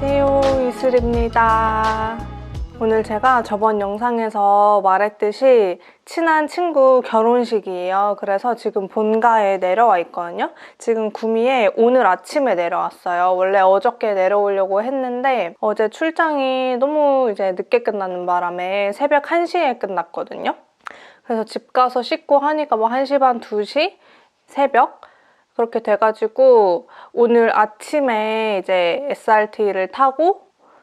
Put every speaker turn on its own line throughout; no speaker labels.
안녕하세요 이슬입니다. 오늘 제가 저번 영상에서 말했듯이 친한 친구 결혼식이에요. 그래서 지금 본가에 내려와 있거든요. 지금 구미에 오늘 아침에 내려왔어요. 원래 어저께 내려오려고 했는데 어제 출장이 너무 이제 늦게 끝나는 바람에 새벽 1시에 끝났거든요. 그래서 집 가서 씻고 하니까 뭐 1시 반, 2시 새벽 그렇게 돼가지고 오늘 아침에 이제 SRT를 타고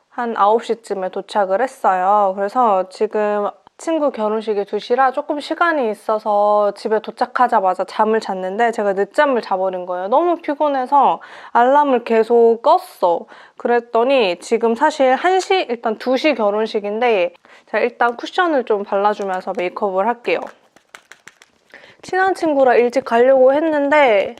한 9시쯤에 도착을 했어요. 그래서 지금 친구 결혼식이 2시라 조금 시간이 있어서 집에 도착하자마자 잠을 잤는데 제가 늦잠을 자버린 거예요. 너무 피곤해서 알람을 계속 껐어. 그랬더니 지금 사실 1시, 일단 2시 결혼식인데 제가 일단 쿠션을 좀 발라주면서 메이크업을 할게요. 친한 친구라 일찍 가려고 했는데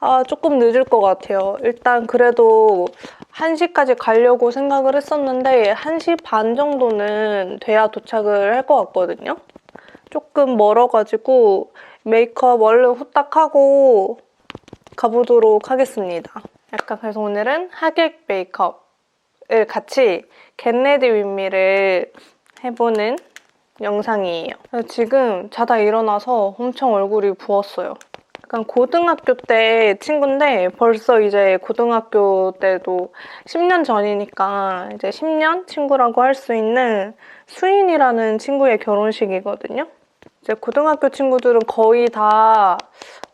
아, 조금 늦을 것 같아요. 일단 그래도 1시까지 가려고 생각을 했었는데 1시 반 정도는 돼야 도착을 할 것 같거든요. 조금 멀어가지고 메이크업 얼른 후딱 하고 가보도록 하겠습니다. 약간 그래서 오늘은 하객 메이크업을 같이 겟레디 윗미를 해보는 영상이에요. 지금 자다 일어나서 엄청 얼굴이 부었어요. 약간 고등학교 때 친구인데 벌써 이제 고등학교 때도 10년 전이니까 이제 10년 친구라고 할 수 있는 수인이라는 친구의 결혼식이거든요. 이제 고등학교 친구들은 거의 다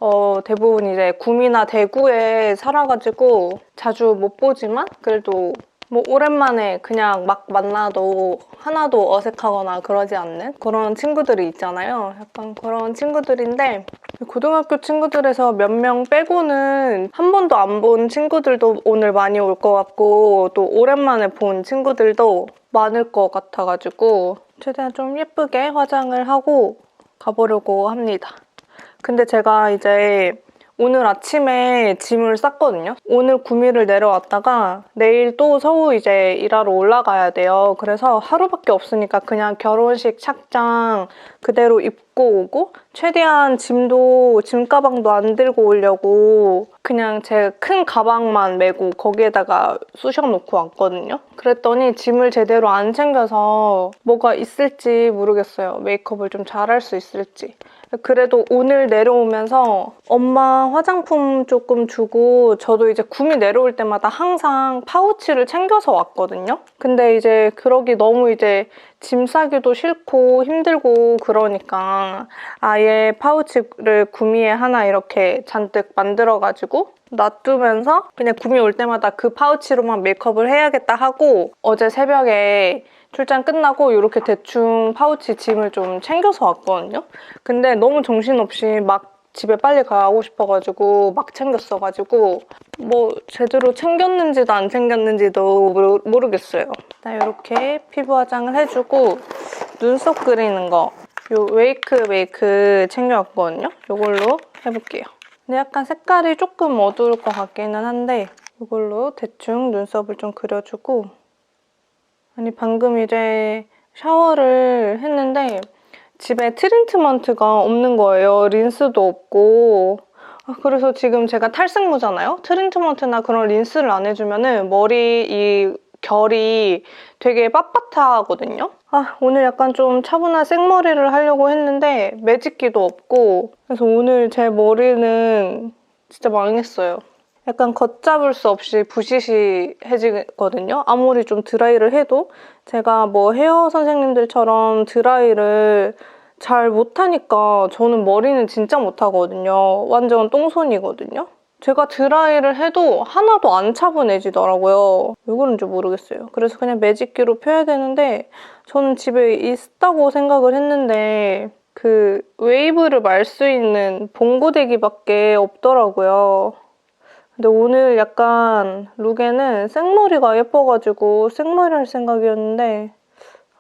어, 대부분 이제 구미나 대구에 살아가지고 자주 못 보지만 그래도 뭐 오랜만에 그냥 막 만나도 하나도 어색하거나 그러지 않는 그런 친구들이 있잖아요. 약간 그런 친구들인데 고등학교 친구들에서 몇 명 빼고는 한 번도 안 본 친구들도 오늘 많이 올 것 같고 또 오랜만에 본 친구들도 많을 것 같아가지고 최대한 좀 예쁘게 화장을 하고 가보려고 합니다. 근데 제가 이제 오늘 아침에 짐을 쌌거든요. 오늘 구미를 내려왔다가 내일 또 서울 이제 일하러 올라가야 돼요. 그래서 하루밖에 없으니까 그냥 결혼식 착장 그대로 입고 오고 최대한 짐도 짐 가방도 안 들고 오려고 그냥 제 큰 가방만 메고 거기에다가 쑤셔 놓고 왔거든요. 그랬더니 짐을 제대로 안 챙겨서 뭐가 있을지 모르겠어요. 메이크업을 좀 잘할 수 있을지. 그래도 오늘 내려오면서 엄마 화장품 조금 주고 저도 이제 구미 내려올 때마다 항상 파우치를 챙겨서 왔거든요. 근데 이제 그러기 너무 이제 짐 싸기도 싫고 힘들고 그러니까 아예 파우치를 구미에 하나 이렇게 잔뜩 만들어가지고 놔두면서 그냥 구미 올 때마다 그 파우치로만 메이크업을 해야겠다 하고 어제 새벽에 출장 끝나고 이렇게 대충 파우치 짐을 좀 챙겨서 왔거든요. 근데 너무 정신없이 막 집에 빨리 가고 싶어가지고 막 챙겼어가지고 뭐 제대로 챙겼는지도 안 챙겼는지도 모르, 모르겠어요. 나 이렇게 피부 화장을 해주고 눈썹 그리는 거 요 웨이크 메이크 챙겨왔거든요. 이걸로 해볼게요. 근데 약간 색깔이 조금 어두울 것 같기는 한데 이걸로 대충 눈썹을 좀 그려주고 아니 방금 이제 샤워를 했는데 집에 트리트먼트가 없는 거예요. 린스도 없고 아, 그래서 지금 제가 탈색무잖아요. 트리트먼트나 그런 린스를 안 해주면은 머리 이 결이 되게 빳빳하거든요. 아, 오늘 약간 좀 차분한 생머리를 하려고 했는데 매직기도 없고 그래서 오늘 제 머리는 진짜 망했어요. 약간 걷잡을 수 없이 부시시해지거든요. 아무리 좀 드라이를 해도 제가 뭐 헤어 선생님들처럼 드라이를 잘 못하니까 저는 머리는 진짜 못하거든요. 완전 똥손이거든요. 제가 드라이를 해도 하나도 안 차분해지더라고요. 왜 그런지 모르겠어요. 그래서 그냥 매직기로 펴야 되는데 저는 집에 있다고 생각을 했는데 그 웨이브를 말 수 있는 봉고데기밖에 없더라고요. 근데 오늘 약간 룩에는 생머리가 예뻐가지고 생머리 할 생각이었는데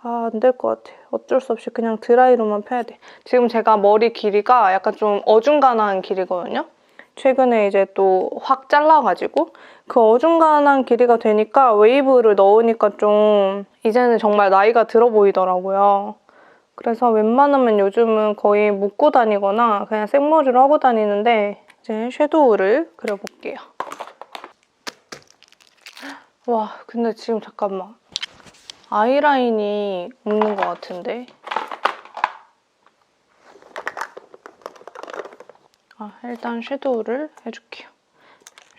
아, 안 될 것 같아. 어쩔 수 없이 그냥 드라이로만 펴야 돼. 지금 제가 머리 길이가 약간 좀 어중간한 길이거든요. 최근에 이제 또 확 잘라가지고 그 어중간한 길이가 되니까 웨이브를 넣으니까 좀 이제는 정말 나이가 들어 보이더라고요. 그래서 웬만하면 요즘은 거의 묶고 다니거나 그냥 생머리로 하고 다니는데 이제 섀도우를 그려볼게요. 와, 근데 지금 잠깐만. 아이라인이 없는 것 같은데. 아, 일단 섀도우를 해줄게요.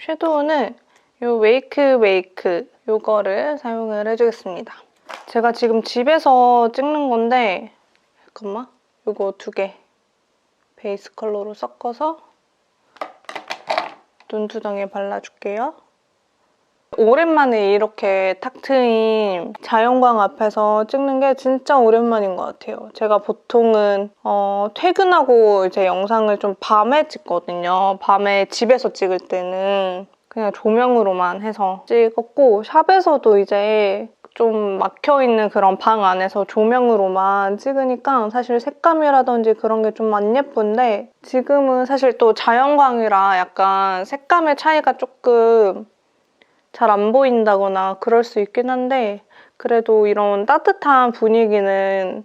섀도우는 요 웨이크 웨이크 요거를 사용을 해주겠습니다. 제가 지금 집에서 찍는 건데 잠깐만 요거 두 개 베이스 컬러로 섞어서 눈두덩이에 발라줄게요. 오랜만에 이렇게 탁 트인 자연광 앞에서 찍는 게 진짜 오랜만인 것 같아요. 제가 보통은 어, 퇴근하고 이제 영상을 좀 밤에 찍거든요. 밤에 집에서 찍을 때는 그냥 조명으로만 해서 찍었고 샵에서도 이제 좀 막혀있는 그런 방 안에서 조명으로만 찍으니까 사실 색감이라든지 그런 게 좀 안 예쁜데 지금은 사실 또 자연광이라 약간 색감의 차이가 조금 잘 안 보인다거나 그럴 수 있긴 한데 그래도 이런 따뜻한 분위기는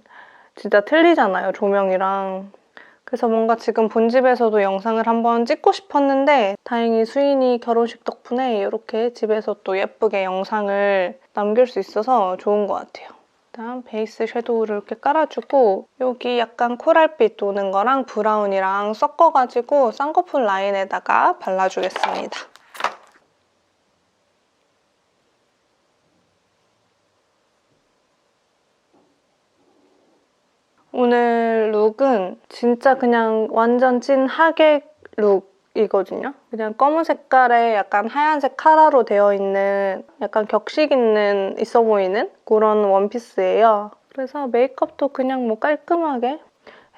진짜 틀리잖아요, 조명이랑. 그래서 뭔가 지금 본집에서도 영상을 한번 찍고 싶었는데 다행히 수인이 결혼식 덕분에 이렇게 집에서 또 예쁘게 영상을 남길 수 있어서 좋은 것 같아요. 일단 베이스 섀도우를 이렇게 깔아주고 여기 약간 코랄빛 도는 거랑 브라운이랑 섞어가지고 쌍꺼풀 라인에다가 발라주겠습니다. 오늘 룩은 진짜 그냥 완전 찐 하객 룩 이거든요. 그냥 검은 색깔에 약간 하얀색 카라로 되어 있는 약간 격식 있는 있어 보이는 그런 원피스예요. 그래서 메이크업도 그냥 뭐 깔끔하게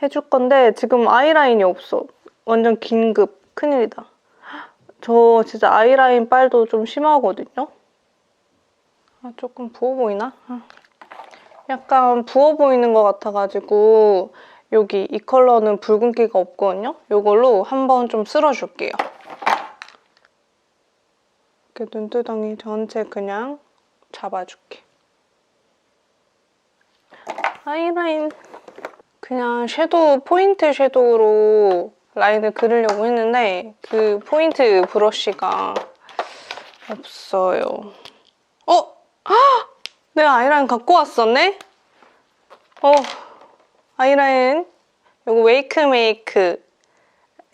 해줄 건데 지금 아이라인이 없어. 완전 긴급. 큰일이다. 저 진짜 아이라인 빨도 좀 심하거든요. 아, 조금 부어 보이나? 아. 약간 부어 보이는 것 같아가지고 여기 이 컬러는 붉은기가 없거든요. 이걸로 한번 좀 쓸어줄게요. 이렇게 눈두덩이 전체 그냥 잡아줄게. 아이라인 그냥 섀도우 포인트 섀도우로 라인을 그리려고 했는데 그 포인트 브러쉬가 없어요. 어? 헉! 내가 아이라인 갖고 왔었네? 어, 아이라인 요거 웨이크 메이크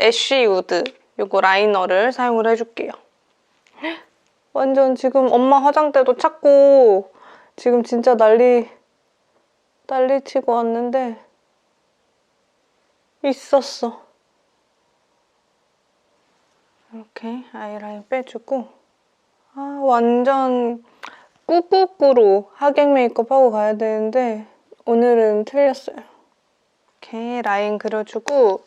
애쉬 우드 요거 라이너를 사용을 해줄게요. 완전 지금 엄마 화장대도 찾고 지금 진짜 난리 난리 치고 왔는데 있었어. 이렇게 아이라인 빼주고 아 완전 꾸꾸꾸로 하객 메이크업 하고 가야 되는데 오늘은 틀렸어요. 이렇게 라인 그려주고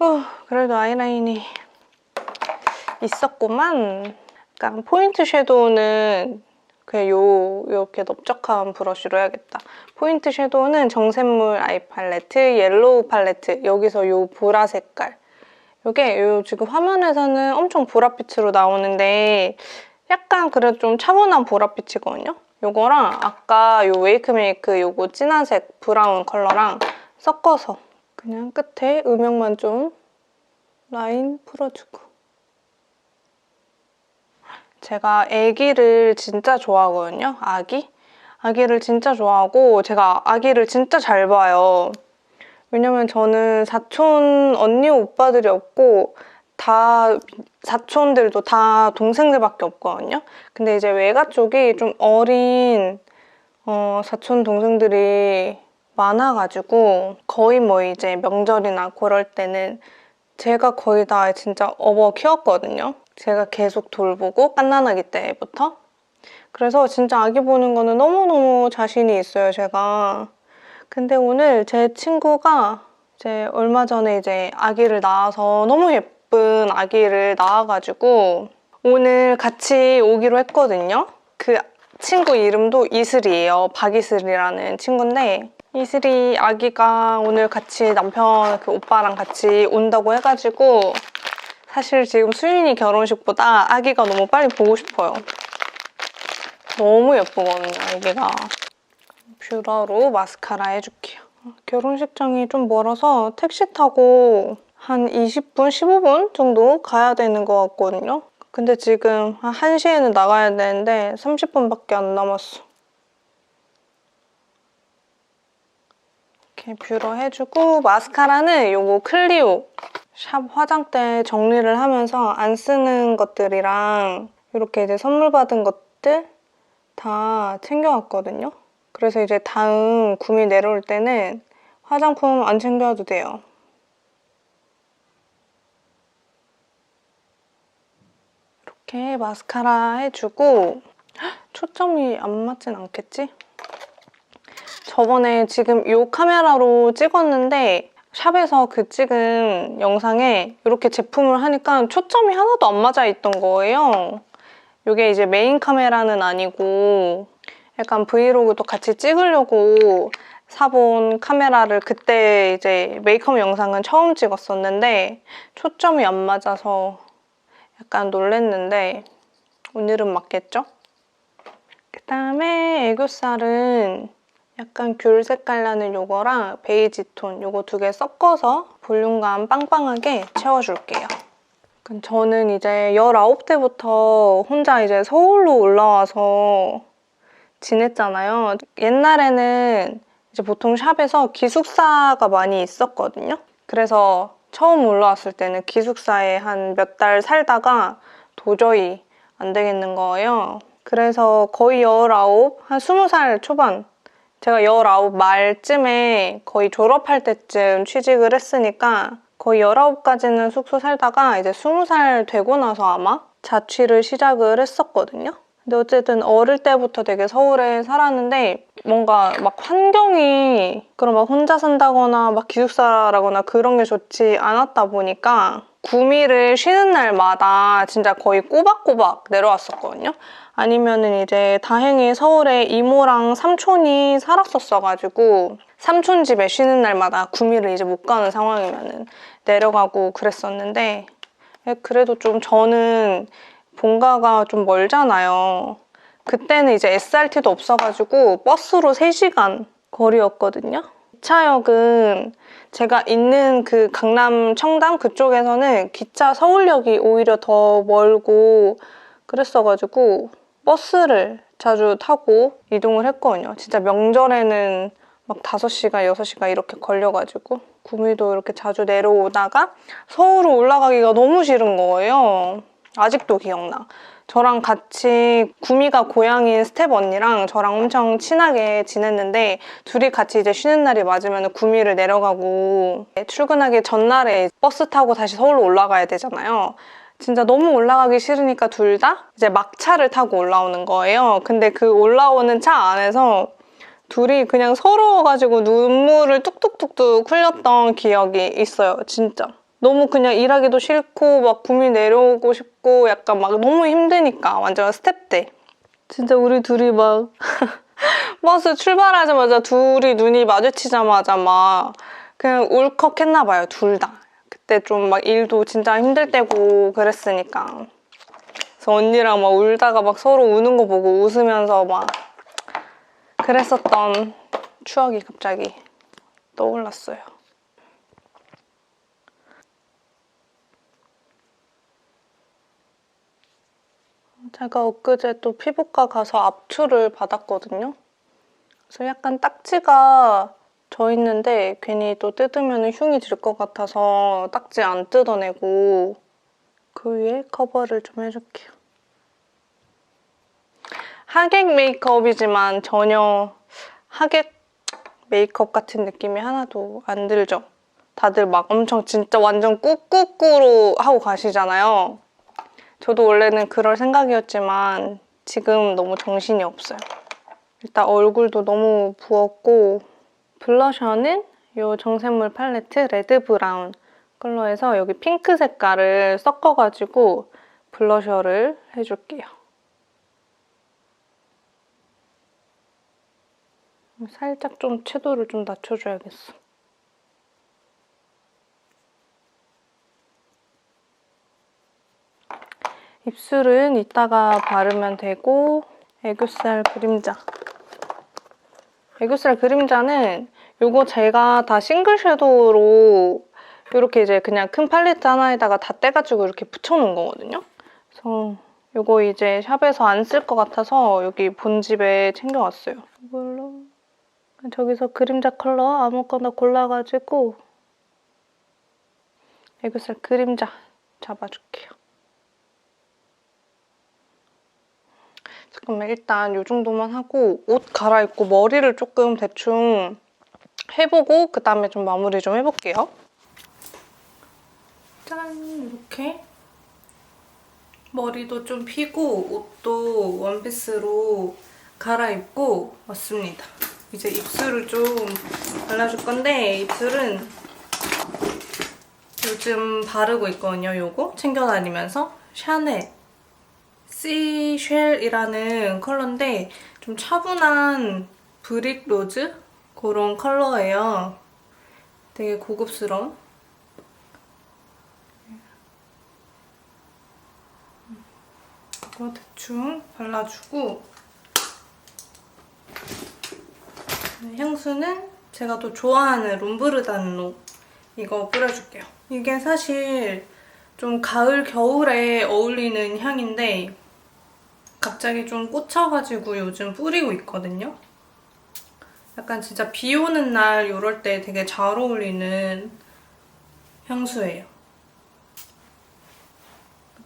어, 그래도 아이라인이 있었구만. 약간 포인트 섀도우는 그냥 요 이렇게 넓적한 브러쉬로 해야겠다. 포인트 섀도우는 정샘물 아이 팔레트, 옐로우 팔레트 여기서 요 보라 색깔 이게 요 지금 화면에서는 엄청 보랏빛으로 나오는데 약간 그래도 좀 차분한 보랏빛이거든요. 요거랑 아까 요 웨이크메이크 요거 진한 색 브라운 컬러랑 섞어서 그냥 끝에 음영만 좀 라인 풀어주고 제가 애기를 진짜 좋아하거든요. 아기? 아기를 진짜 좋아하고 제가 아기를 진짜 잘 봐요. 왜냐면 저는 사촌 언니 오빠들이 없고 다 사촌들도 다 동생들밖에 없거든요. 근데 이제 외가 쪽이 좀 어린 어, 사촌 동생들이 많아가지고 거의 뭐 이제 명절이나 그럴 때는 제가 거의 다 진짜 업어 키웠거든요. 제가 계속 돌보고 깐난아기 때부터. 그래서 진짜 아기 보는 거는 너무너무 자신이 있어요, 제가. 근데 오늘 제 친구가 이제 얼마 전에 이제 아기를 낳아서 너무 예쁜 아기를 낳아가지고 오늘 같이 오기로 했거든요. 그 친구 이름도 이슬이에요. 박이슬이라는 친구인데 이슬이 아기가 오늘 같이 남편 그 오빠랑 같이 온다고 해가지고 사실 지금 수인이 결혼식보다 아기가 너무 빨리 보고 싶어요. 너무 예쁘거든요, 아기가. 뷰러로 마스카라 해줄게요. 결혼식장이 좀 멀어서 택시 타고 한 20분, 15분 정도 가야 되는 것 같거든요. 근데 지금 한 1시에는 나가야 되는데 30분밖에 안 남았어. 이렇게 뷰러 해주고 마스카라는 요거 클리오 샵 화장대 정리를 하면서 안 쓰는 것들이랑 이렇게 이제 선물 받은 것들 다 챙겨왔거든요. 그래서 이제 다음 구미 내려올 때는 화장품 안 챙겨와도 돼요. 이렇게 마스카라 해주고 헉, 초점이 안 맞진 않겠지? 저번에 지금 이 카메라로 찍었는데 샵에서 그 찍은 영상에 이렇게 제품을 하니까 초점이 하나도 안 맞아 있던 거예요. 이게 이제 메인 카메라는 아니고 약간 브이로그도 같이 찍으려고 사본 카메라를 그때 이제 메이크업 영상은 처음 찍었었는데 초점이 안 맞아서 약간 놀랬는데 오늘은 맞겠죠? 그 다음에 애교살은 약간 귤 색깔 나는 요거랑 베이지 톤 요거 두 개 섞어서 볼륨감 빵빵하게 채워줄게요. 그럼 저는 이제 19대부터 혼자 이제 서울로 올라와서 지냈잖아요. 옛날에는 이제 보통 샵에서 기숙사가 많이 있었거든요. 그래서 처음 올라왔을 때는 기숙사에 한 몇 달 살다가 도저히 안 되겠는 거예요. 그래서 거의 19, 한 20살 초반 제가 19 말쯤에 거의 졸업할 때쯤 취직을 했으니까 거의 19까지는 숙소 살다가 이제 20살 되고 나서 아마 자취를 시작을 했었거든요. 근데 어쨌든 어릴 때부터 되게 서울에 살았는데 뭔가 막 환경이 그런 막 혼자 산다거나 막 기숙사라거나 그런 게 좋지 않았다 보니까 구미를 쉬는 날마다 진짜 거의 꼬박꼬박 내려왔었거든요. 아니면은 이제 다행히 서울에 이모랑 삼촌이 살았었어가지고 삼촌 집에 쉬는 날마다 구미를 이제 못 가는 상황이면은 내려가고 그랬었는데 그래도 좀 저는 본가가 좀 멀잖아요. 그때는 이제 SRT도 없어가지고 버스로 3시간 거리였거든요. 기차역은 제가 있는 그 강남 청담 그쪽에서는 기차 서울역이 오히려 더 멀고 그랬어가지고 버스를 자주 타고 이동을 했거든요. 진짜 명절에는 막 5시간, 6시간 이렇게 걸려가지고 구미도 이렇게 자주 내려오다가 서울로 올라가기가 너무 싫은 거예요. 아직도 기억나. 저랑 같이 구미가 고향인 스텝 언니랑 저랑 엄청 친하게 지냈는데 둘이 같이 이제 쉬는 날이 맞으면 구미를 내려가고 출근하기 전날에 버스 타고 다시 서울로 올라가야 되잖아요. 진짜 너무 올라가기 싫으니까 둘 다 이제 막차를 타고 올라오는 거예요. 근데 그 올라오는 차 안에서 둘이 그냥 서러워가지고 눈물을 뚝뚝뚝뚝 흘렸던 기억이 있어요. 진짜. 너무 그냥 일하기도 싫고 막 구미 내려오고 싶고 약간 막 너무 힘드니까 완전 스텝 때 진짜 우리 둘이 막 버스 출발하자마자 둘이 눈이 마주치자마자 막 그냥 울컥했나 봐요 둘 다. 그때 좀 막 일도 진짜 힘들 때고 그랬으니까 그래서 언니랑 막 울다가 막 서로 우는 거 보고 웃으면서 막 그랬었던 추억이 갑자기 떠올랐어요. 제가 엊그제 또 피부과 가서 압출을 받았거든요. 그래서 약간 딱지가 져 있는데 괜히 또 뜯으면 흉이 질 것 같아서 딱지 안 뜯어내고 그 위에 커버를 좀 해줄게요. 하객 메이크업이지만 전혀 하객 메이크업 같은 느낌이 하나도 안 들죠? 다들 막 엄청 진짜 완전 꾹꾹꾸로 하고 가시잖아요. 저도 원래는 그럴 생각이었지만 지금 너무 정신이 없어요. 일단 얼굴도 너무 부었고 블러셔는 이 정샘물 팔레트 레드 브라운 컬러에서 여기 핑크 색깔을 섞어가지고 블러셔를 해줄게요. 살짝 좀 채도를 좀 낮춰줘야겠어. 입술은 이따가 바르면 되고 애교살 그림자. 애교살 그림자는 이거 제가 다 싱글 섀도우로 이렇게 이제 그냥 큰 팔레트 하나에다가 다 떼가지고 이렇게 붙여놓은 거거든요. 그래서 이거 이제 샵에서 안 쓸 것 같아서 여기 본집에 챙겨왔어요. 이걸로 저기서 그림자 컬러 아무거나 골라가지고 애교살 그림자 잡아줄게요. 잠깐만 일단 이 정도만 하고 옷 갈아입고 머리를 조금 대충 해보고 그 다음에 좀 마무리 좀 해볼게요. 짠 이렇게 머리도 좀 피고 옷도 원피스로 갈아입고 왔습니다. 이제 입술을 좀 발라줄 건데 입술은 요즘 바르고 있거든요. 요거 챙겨 다니면서 샤넬 시쉘이라는 컬러인데 좀 차분한 브릭 로즈 그런 컬러예요. 되게 고급스러운. 이거 대충 발라주고 향수는 제가 또 좋아하는 롬브르단로 이거 뿌려줄게요. 이게 사실 좀 가을 겨울에 어울리는 향인데 갑자기 좀 꽂혀가지고 요즘 뿌리고 있거든요. 약간 진짜 비 오는 날 이럴 때 되게 잘 어울리는 향수예요.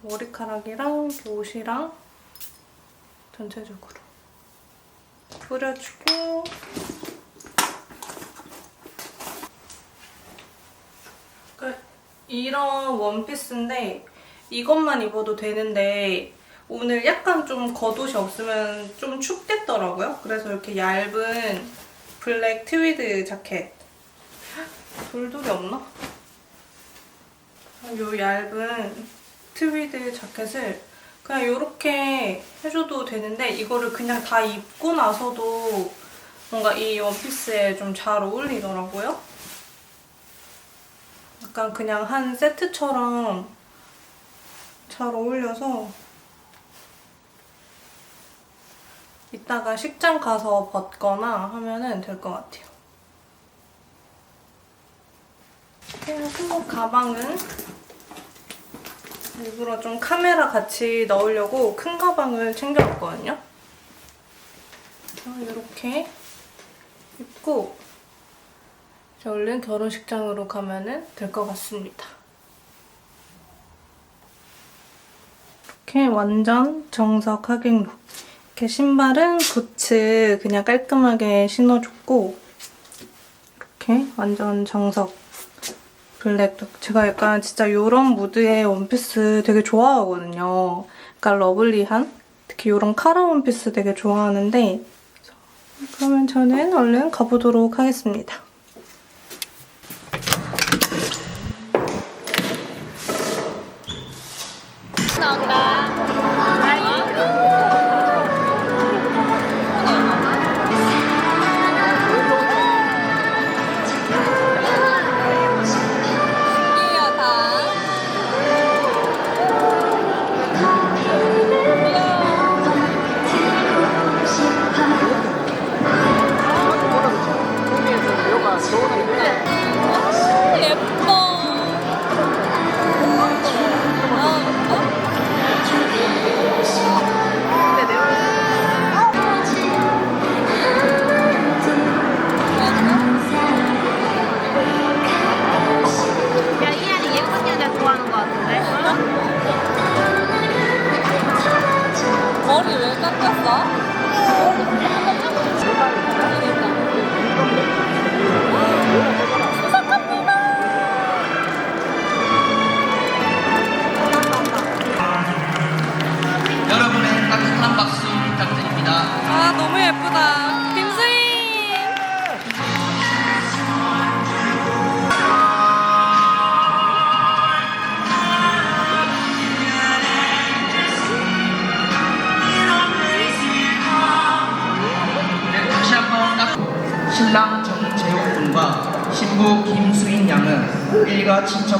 머리카락이랑 옷이랑 전체적으로 뿌려주고 끝. 이런 원피스인데 이것만 입어도 되는데 오늘 약간 좀 겉옷이 없으면 좀 춥겠더라고요. 그래서 이렇게 얇은 블랙 트위드 자켓 돌돌이 없나? 요 얇은 트위드 자켓을 그냥 이렇게 해줘도 되는데 이거를 그냥 다 입고 나서도 뭔가 이 원피스에 좀 잘 어울리더라고요. 약간 그냥 한 세트처럼 잘 어울려서 이따가 식장 가서 벗거나 하면은 될 것 같아요. 그리고 가방은 일부러 좀 카메라 같이 넣으려고 큰 가방을 챙겨왔거든요. 이렇게 입고 이제 얼른 결혼식장으로 가면은 될 것 같습니다. 이렇게 완전 정석 하객룩. 이렇게 신발은 부츠 그냥 깔끔하게 신어줬고 이렇게 완전 정석 블랙. 제가 약간 진짜 이런 무드의 원피스 되게 좋아하거든요. 약간 러블리한 특히 이런 카라 원피스 되게 좋아하는데 그러면 저는 얼른 가보도록 하겠습니다.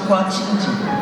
일가 친